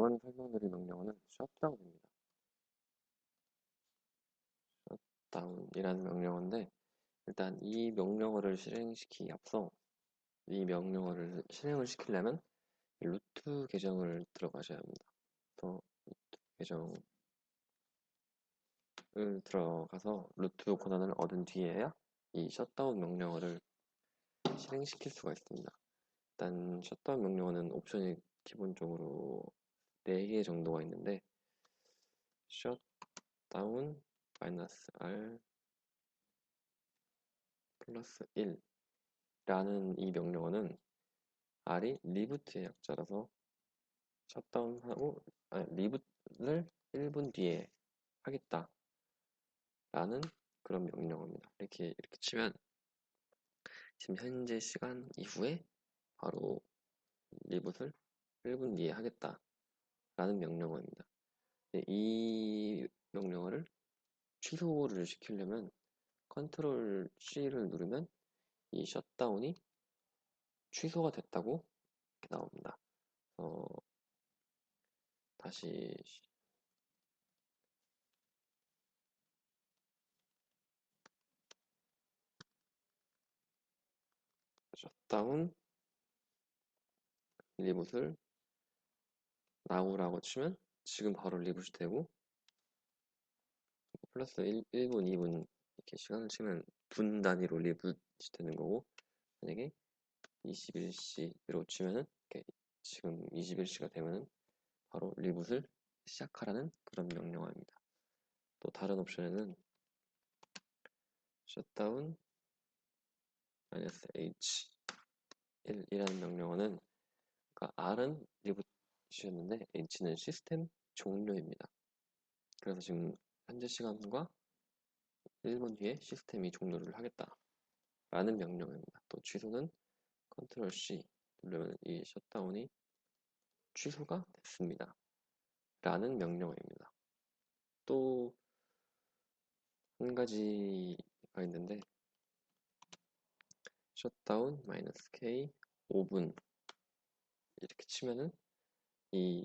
그동안 설명드린 명령어는 shutdown입니다. shutdown이라는 명령어인데 일단 이 명령어를 실행시키기 앞서 이 명령어를 실행을 시키려면 루트 계정을 들어가셔야 합니다. 더 루트 계정을 들어가서 루트 권한을 얻은 뒤에야 이 셧다운 명령어를 실행시킬 수가 있습니다. 일단 셧다운 명령어는 옵션이 기본적으로 4개 정도가 있는데 셧다운 마이너스 R 플러스 1 라는 이 명령어는 R이 리부트의 약자라서 셧다운하고 아니, 리부트를 1분 뒤에 하겠다 라는 그런 명령어입니다. 이렇게 이렇게 치면 지금 현재 시간 이후에 바로 리부트를 1분 뒤에 하겠다 라는 명령어입니다. 이 명령어를 취소를 시키려면 컨트롤 C를 누르면 이 셧다운이 취소가 됐다고 이렇게 나옵니다. 어, 다시 셧다운 리봇을 나오라고 치면 지금 바로 리봇이 되고 플러스 1, 1분, 2분 이렇게 시간을 치면 분 단위로 리봇이 되는 거고 만약에 21시로 치면은 지금 21시가 되면은 바로 리봇을 시작하라는 그런 명령어입니다. 또 다른 옵션에는 shutdown -h 1이라는 명령어는 그러니까 R은 리봇 이었는데 H는 시스템 종료입니다. 그래서 지금 현재 시간과 1분 뒤에 시스템이 종료를 하겠다 라는 명령입니다. 또 취소는 컨트롤 C 누르면 이 셧다운이 취소가 됐습니다. 라는 명령어입니다. 또 한 가지가 있는데 셧다운 마이너스 K 5분 이렇게 치면은 이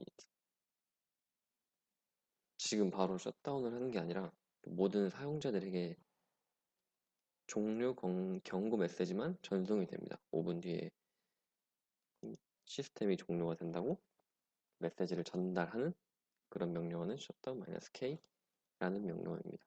지금 바로 셧다운을 하는 게 아니라 모든 사용자들에게 종료 경고 메시지만 전송이 됩니다. 5분 뒤에 시스템이 종료가 된다고 메시지를 전달하는 그런 명령어는 shutdown-k 라는 명령어입니다.